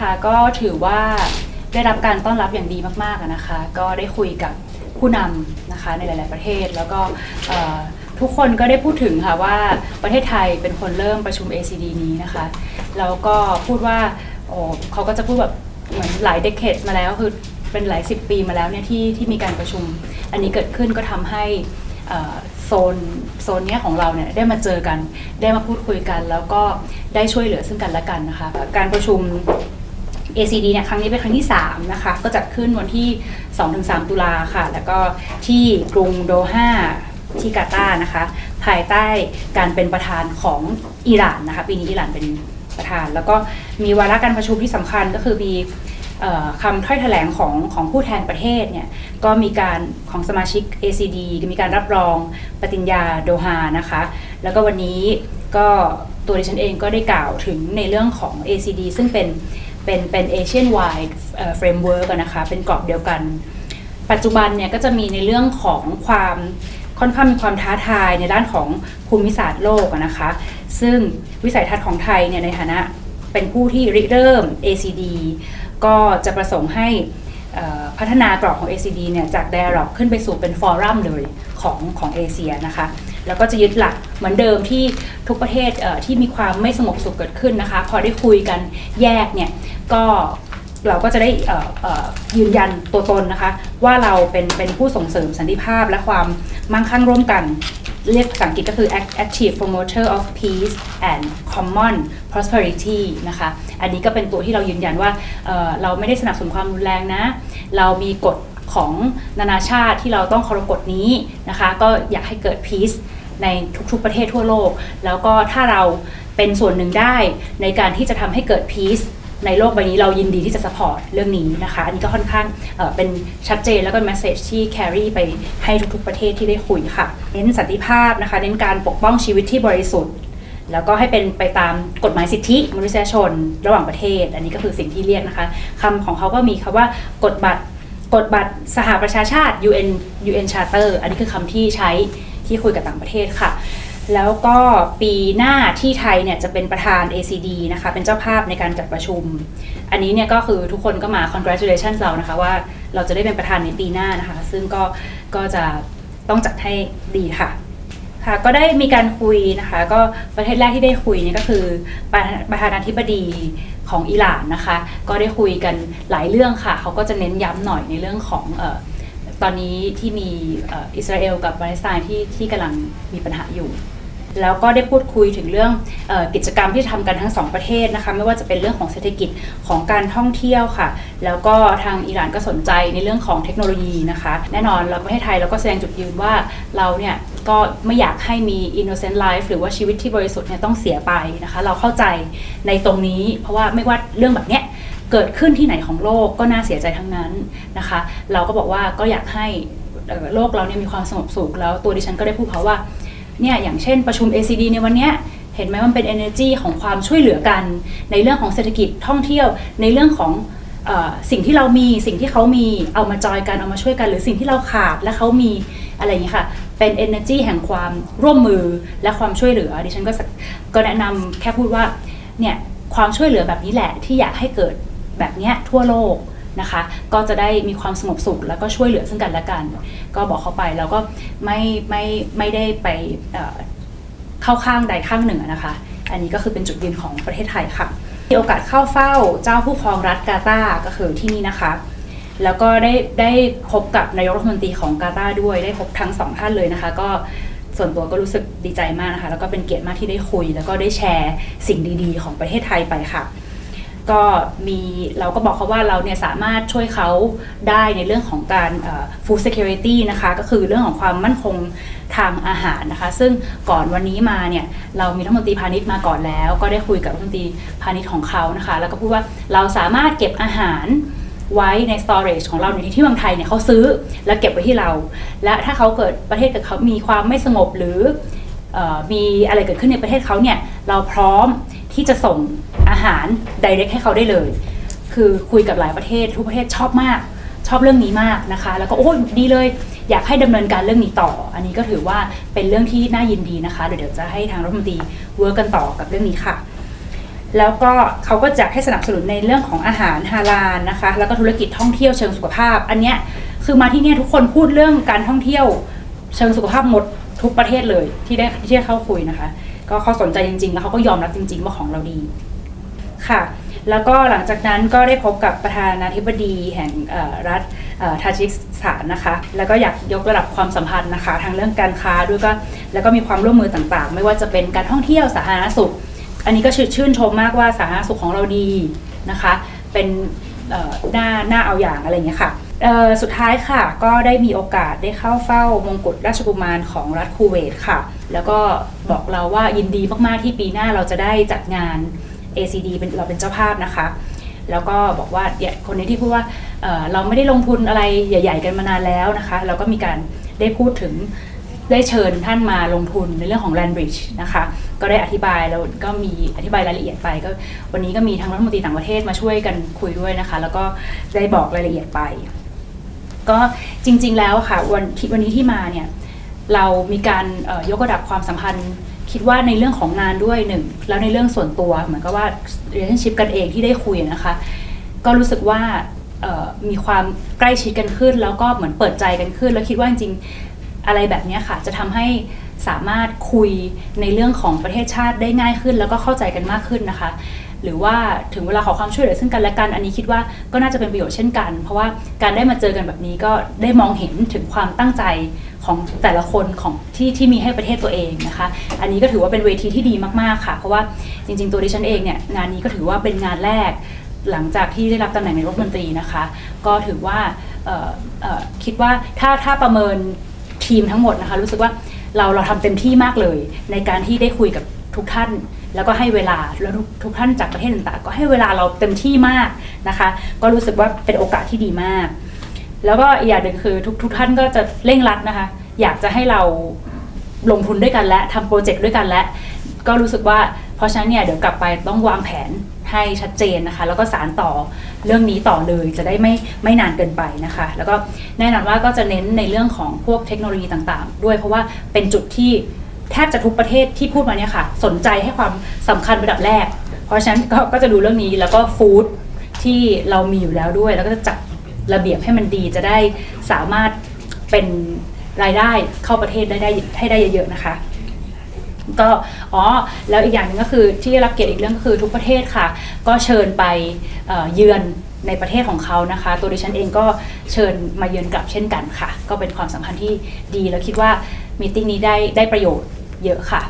ค่ะก็ถือว่าได้รับการต้อนรับอย่างดีมากๆนะคะ ก็ได้คุยกับผู้นำนะคะในหลาย ๆ ประเทศ แล้วก็ทุกคนก็ได้พูดถึงค่ะว่าประเทศไทยเป็นคนเริ่มประชุม ACD นี้นะคะแล้วก็พูดว่าโอ้เขาก็จะพูดแบบเหมือนหลายเด a d e มาแล้วคือเป็นหลายสิบปีมาแล้วเนี่ยที่ที่มีการประชุม อันนี้เกิดขึ้นก็ทำให้โซนโซนเนี้ยของเราเนี่ยได้มาเจอกันได้มาพูดคุยกัน แล้วก็ได้ช่วยเหลือซึ่งกันและกันนะคะการประชุม ACD เนี่ยครั้งนี้เป็นครั้งที่ 3 นะคะ ก็จัดขึ้นวันที่ 2-3 ตุลาค่ะ แล้วก็ที่กรุงโดฮาที่กาตาร์นะคะ ภายใต้การเป็นประธานของอิหร่านนะคะ ปีนี้อิหร่านเป็นประธาน แล้วก็มีวาระการประชุมที่สำคัญก็คือมีออคำถ้อยแถลงของของผู้แทนประเทศเนี่ยก็มีการของสมาชิก ACD มีการรับรองปฏิญญาโดฮานะคะ แล้วก็วันนี้ก็ตัวดิฉันเองก็ได้กล่าวถึงในเรื่องของ ACD ซึ่งเป็น เป็นเป็น Asian wide เอ่อ framework อะนะคะ เป็นกรอบเดียวกัน ปัจจุบันเนี่ยก็จะมีในเรื่องของความค่อนข้างมีความท้าทายในด้านของภูมิศาสตร์โลกนะคะ ซึ่งวิสัยทัศน์ของไทยเนี่ยในฐานะเป็นผู้ที่ริเริ่ม ACD ก็จะประสงค์ให้พัฒนากรอบของ ACD เนี่ยจาก Dialog ขึ้นไปสู่เป็นฟอรัมเลยของของเอเชียนะคะ แล้วก็จะยึดหลักเหมือนเดิมที่ทุกประเทศที่มีความไม่สงบสุขเกิดขึ้นนะคะ พอได้คุยกันแยกเนี่ย ก็เราก็จะได้ยืนยันตัวตนนะคะ ว่าเราเป็นเป็นผู้ส่งเสริมสันติภาพและความมั่งคั่งร่วมกัน เรียกภาษาอังกฤษก็คือ active promoter of peace and common prosperity นะคะ อันนี้ก็เป็นตัวที่เรายืนยันว่าเเราไม่ได้สนับสนุนความรุนแรงนะ เรามีกฎของนานาชาติที่เราต้องเคารพกฎนี้นะคะ ก็อยากให้เกิด peace ในทุกๆประเทศทั่วโลก แล้วก็ถ้าเราเป็นส่วนหนึ่งได้ในการที่จะทำให้เกิด peace ในโลกใบนี้เรายินดีที่จะ support เรื่องนี้นะคะ อันนี้ก็ค่อนข้างเอ่อเป็นชัดเจนแล้วก็ message ที่ carry ไปให้ทุกๆประเทศที่ได้คุยค่ะ เน้นสันติภาพนะคะ เน้นการปกป้องชีวิตที่บริสุทธิ์ แล้วก็ให้เป็นไปตามกฎหมายสิทธิมนุษยชนระหว่างประเทศ อันนี้ก็คือสิ่งที่เรียกนะคะคำของเขาก็มีคำว่ากฎบัตรกฎบัตรสหประชาชาติ UN UN Charter อันนี้คือคำที่ใช้ที่คุยกับต่างประเทศค่ะ แล้วก็ปีหน้าที่ไทยเนี่ยจะเป็นประธาน ACD นะคะ เป็นเจ้าภาพในการจัดประชุม อันนี้เนี่ยก็คือทุกคนก็มา congratulations เรานะคะว่าเราจะได้เป็นประธานในปีหน้านะคะ ซึ่งก็ก็จะต้องจัดให้ดีค่ะค่ะก็ได้มีการคุยนะคะก็ประเทศแรกที่ได้คุยเนี่ยก็คือประธาประธานาธิบดีของอิหร่านนะคะ ก็ได้คุยกันหลายเรื่องค่ะเขาก็จะเน้นย้ำหน่อยในเรื่องของออตอนนี้ที่มีอออิสราเอลกับปาเลสไตน์ที่ที่กำลังมีปัญหาอยู่ แล้วก็ได้พูดคุยถึงเรื่องอกิจกรรมที่ทำกันทั้งสองประเทศนะคะไม่ว่าจะเป็นเรื่องของเศรษฐกิจของการท่องเที่ยวค่ะ แล้วก็ทางอิหร่านก็สนใจในเรื่องของเทคโนโลยีนะคะ แน่นอนเราประเทศไทยเราก็แสดงจุดยืนว่าเราเนี่ยก็ไม่อยากให้มี innocent life หรือว่าชีวิตที่บริสุทธิ์เนี่ยต้องเสียไปนะคะ เราเข้าใจในตรงนี้ เพราะว่าไม่ว่าเรื่องแบบเนี้ยเกิดขึ้นที่ไหนของโลกก็น่าเสียใจทั้งนั้นนะคะ เราก็บอกว่าก็อยากให้โลกเราเนี่ยมีความสงบสุขแล้วตัวดิฉันก็ได้พูดเขาว่า เนี่ยอย่างเช่นประชุม ACD ในวันเนี้ยเห็นไหมมันเป็น energy ของความช่วยเหลือกัน ในเรื่องของเศรษฐกิจท่องเที่ยว ในเรื่องของอสิ่งที่เรามีสิ่งที่เขามีเอามาจอยกันเอามาช่วยกัน หรือสิ่งที่เราขาดและเขามีอะไรอย่างนี้ค่ะ เป็น energy แห่งความร่วมมือและความช่วยเหลือดิฉันก็กก็แนะนำแค่พูดว่าเนี่ยความช่วยเหลือแบบนี้แหละที่อยากให้เกิดแบบเนี้ยทั่วโลก นะคะ ก็จะได้มีความสงบสุขแล้วก็ช่วยเหลือซึ่งกันและกัน ก็บอกเขาไปแล้วก็ไม่ไม่ไม่ได้ไปเข้าข้างใดข้างหนึ่งนะคะ อันนี้ก็คือเป็นจุดยืนของประเทศไทยค่ะมีโอกาสเข้าเฝ้าเจ้าผู้ครองรัฐกาตาร์ก็คือที่นี่นะคะ แล้วก็ได้ได้พบกับนายกรัฐมนตรีของกาตาร์ด้วยได้พบทั้งสองท่านเลยนะคะ ก็ส่วนตัวก็รู้สึกดีใจมากนะคะ แล้วก็เป็นเกียรติมากที่ได้คุย แล้วก็ได้แชร์สิ่งดีๆ ของประเทศไทยไปค่ะ ก็มีเราก็บอกเขาว่าเราเนี่ยสามารถช่วยเขาได้ในเรื่องของการ food security นะคะก็คือเรื่องของความมั่นคงทางอาหารนะคะ ซึ่งก่อนวันนี้มาเนี่ยเรามีรัฐมนตรีพาณิชย์มาก่อนแล้ว ก็ได้คุยกับรัฐมนตรีพาณิชย์ของเขานะคะ แล้วก็พูดว่าเราสามารถเก็บอาหารไว้ใน storage ของเราในที่ที่เมืองไทยเนี่ยเขาซื้อแล้วเก็บไว้ที่เรา และถ้าเขาเกิดประเทศเกิดเขามีความไม่สงบหรือออมีอะไรเกิดขึ้นในประเทศเขาเนี่ยเราพร้อมที่จะส่ง อาหาร direct ให้เขาได้เลย คือคุยกับหลายประเทศทุกประเทศชอบมาก ชอบเรื่องนี้มากนะคะ แล้วก็โอ้ดีเลย อยากให้ดำเนินการเรื่องนี้ต่อ อันนี้ก็ถือว่าเป็นเรื่องที่น่ายินดีนะคะเดี๋ยวเดี๋ยวจะให้ทางรัฐมนตรีเวิร์กกันต่อกับเรื่องนี้ค่ะ แล้วก็เขาก็จะให้สนับสนุนในเรื่องของอาหารฮาลาลนะคะ แล้วก็ธุรกิจท่องเที่ยวเชิงสุขภาพ อันเนี้ยคือมาที่เนี่ยทุกคนพูดเรื่องการท่องเที่ยวเชิงสุขภาพหมดทุกประเทศเลยที่ได้ที่ได้เข้าคุยนะคะ ก็เขาสนใจจริงๆ แล้วเขาก็ยอมรับจริงๆว่าของเราดี ค่ะ แล้วก็หลังจากนั้นก็ได้พบกับประธานาธิบดีแห่งรัฐทาจิกสถานนะคะ แล้วก็อยากยกระดับความสัมพันธ์นะคะ ทางเรื่องการค้าด้วยก็แล้วก็มีความร่วมมือต่างๆ ไม่ว่าจะเป็นการท่องเที่ยวสาธารณสุข อันนี้ก็ชื่นชมมากว่าสาธารณสุขของเราดีนะคะ เป็นหน้าหน้าเอาอย่างอะไรอย่างเงี้ยค่ะสุดท้ายค่ะก็ได้มีโอกาสได้เข้าเฝ้ามงกุฎราชกุมารของรัฐคูเวตค่ะ แล้วก็บอกเราว่ายินดีมาก ๆ ที่ปีหน้าเราจะได้จัดงาน ACD เป็นเราเป็นเจ้าภาพนะคะ แล้วก็บอกว่าเนี่ยคนนี้ที่พูดว่าเเราไม่ได้ลงทุนอะไรใหญ่ ๆ กันมานานแล้วนะคะแล้วก็มีการได้พูดถึงได้เชิญท่านมาลงทุนในเรื่องของ Land Bridge นะคะ ก็ได้อธิบายแล้วก็มีอธิบายรายละเอียดไปก็วันนี้ก็มีทางรัฐมนตรีต่างประเทศมาช่วยกันคุยด้วยนะคะ แล้วก็ได้บอกรายละเอียดไป ก็จริง ๆ แล้วค่ะวันวันนี้ที่มาเนี่ยเรามีการยกระดับความสัมพันธ์ คิดว่าในเรื่องของงานด้วยหนึ่งแล้วในเรื่องส่วนตัวเหมือนกับว่า relationship กันเองที่ได้คุยนะคะ ก็รู้สึกว่ามีความใกล้ชิดกันขึ้น แล้วก็เหมือนเปิดใจกันขึ้น แล้วคิดว่าจริงๆอะไรแบบนี้ค่ะ จะทำให้สามารถคุยในเรื่องของประเทศชาติได้ง่ายขึ้น แล้วก็เข้าใจกันมากขึ้นนะคะ หรือว่าถึงเวลาขอความช่วยเหลือซึ่งกันและกันอันนี้คิดว่าก็น่าจะเป็นประโยชน์เช่นกัน เพราะว่าการได้มาเจอกันแบบนี้ก็ได้มองเห็นถึงความตั้งใจ ของแต่ละคนของที่ที่มีให้ประเทศตัวเองนะคะ อันนี้ก็ถือว่าเป็นเวทีที่ดีมากๆค่ะ เพราะว่าจริง ๆ ตัวดิฉันเองเนี่ยงานนี้ก็ถือว่าเป็นงานแรก หลังจากที่ได้รับตำแหน่งนายกรัฐมนตรีนะคะ ก็ถือว่าคิดว่าถ้าถ้าประเมินทีมทั้งหมดนะคะ รู้สึกว่าเราเราทำเต็มที่มากเลย ในการที่ได้คุยกับทุกท่านแล้วก็ให้เวลาแล้วทุกท่านจากประเทศต่างๆ ก็ให้เวลาเราเต็มที่มากนะคะ ก็รู้สึกว่าเป็นโอกาสที่ดีมาก แล้วก็อีกอย่างหนึ่งคือทุกทุกท่านก็จะเร่งรัดนะคะ อยากจะให้เราลงทุนด้วยกันและทำโปรเจกต์ด้วยกันและ ก็รู้สึกว่าเพราะฉะนั้นเนี่ยเดี๋ยวกลับไปต้องวางแผนให้ชัดเจนนะคะ แล้วก็สารต่อเรื่องนี้ต่อเลยจะได้ไม่ไม่นานเกินไปนะคะ แล้วก็แน่นอนว่าก็จะเน้นในเรื่องของพวกเทคโนโลยีต่างๆ ด้วยเพราะว่าเป็นจุดที่แทบจะทุกประเทศที่พูดมาเนี่ยค่ะ สนใจให้ความสำคัญเป็นอันดับแรก เพราะฉะนั้นก็ก็จะดูเรื่องนี้แล้วก็ฟู้ดที่เรามีอยู่แล้วด้วย แล้วก็จะจัด ระเบียบให้มันดีจะได้สามารถเป็นรายได้เข้าประเทศได้ได้ให้ได้เยอะๆนะคะก็อ๋อแล้วอีกอย่างหนึ่งก็คือที่ได้รับเกียรติอีกเรื่องก็คือทุกประเทศค่ะ ก็เชิญไปเอ่อเยือนในประเทศของเขานะคะ ตัวดิฉันเองก็เชิญมาเยือนกลับเช่นกันค่ะ ก็เป็นความสัมพันธ์ที่ดีแล้วคิดว่ามีติ้งนี้ได้ได้ประโยชน์เยอะค่ะ